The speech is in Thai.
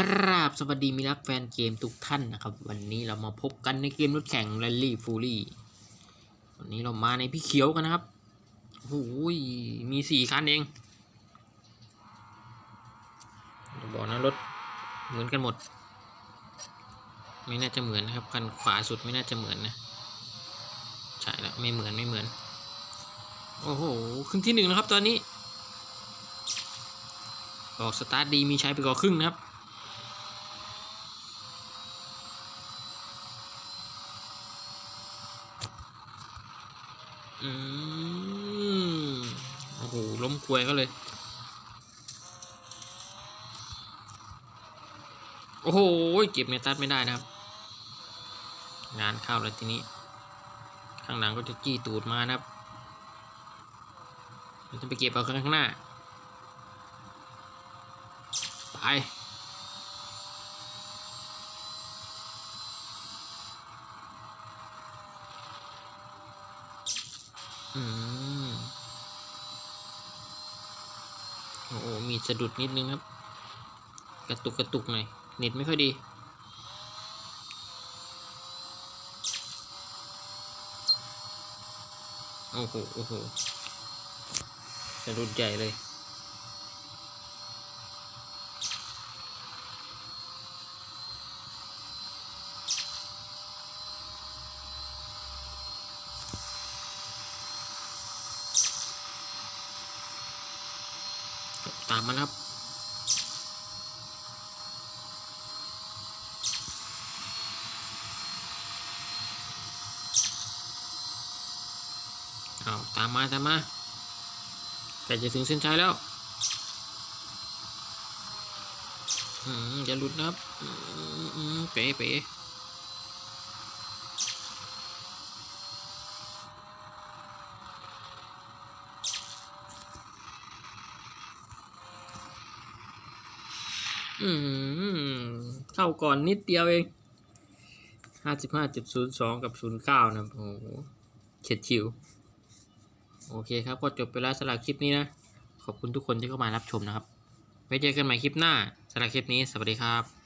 กราบสวัสดีมิรักแฟนเกมทุกท่านนะครับ วันนี้เรามาพบกันในเกมรถแข่ง Rally f u r y วันนี้เรามาในพี่เขียวกันนะครับโอ้โหมีสี่คันเองบอกนะรถเหมือนกันหมด ไม่น่าจะเหมือนนะครับ คันขวาสุดไม่น่าจะเหมือนนะใช่แล้วไม่เหมือนไม่เหมือน โอ้โหขึ้นที่หนึ่งแล้วครับตอนนี้ออกสตาร์ทดีมีใช้ไปก่อครึ่งนะครับ อืมโอ้โหล้มควยก็เลย โอ้โห เก็บเนตัสไม่ได้นะครับ งานเข้าแล้วทีนี้ ข้างหลังก็จะจี้ตูดมานะครับจะไปเก็บเอาข้างหน้า ไป อืมโอ้โหมีสะดุดนิดนึงครับ กระตุกกระตุกหน่อย เน็ตไม่ค่อยดีโอ้โห โอ้โห สะดุดใหญ่เลย ตามมาครับเอาตามมาตามมาใกล้จะถึงเส้นชัยแล้วอืมอย่าหลุดนะครับเป๋เป๋ อืมเข้าก่อนนิดเดียวเองห้าสิบห้าจุดศูนย์สองกับศูนย์เก้านะโอ้โหเฉียดชิว โอเคครับ ก็จบไปแล้วสำหรับคลิปนี้นะ ขอบคุณทุกคนที่เข้ามารับชมนะครับ ไว้เจอกันใหม่คลิปหน้าสำหรับคลิปนี้ สวัสดีครับ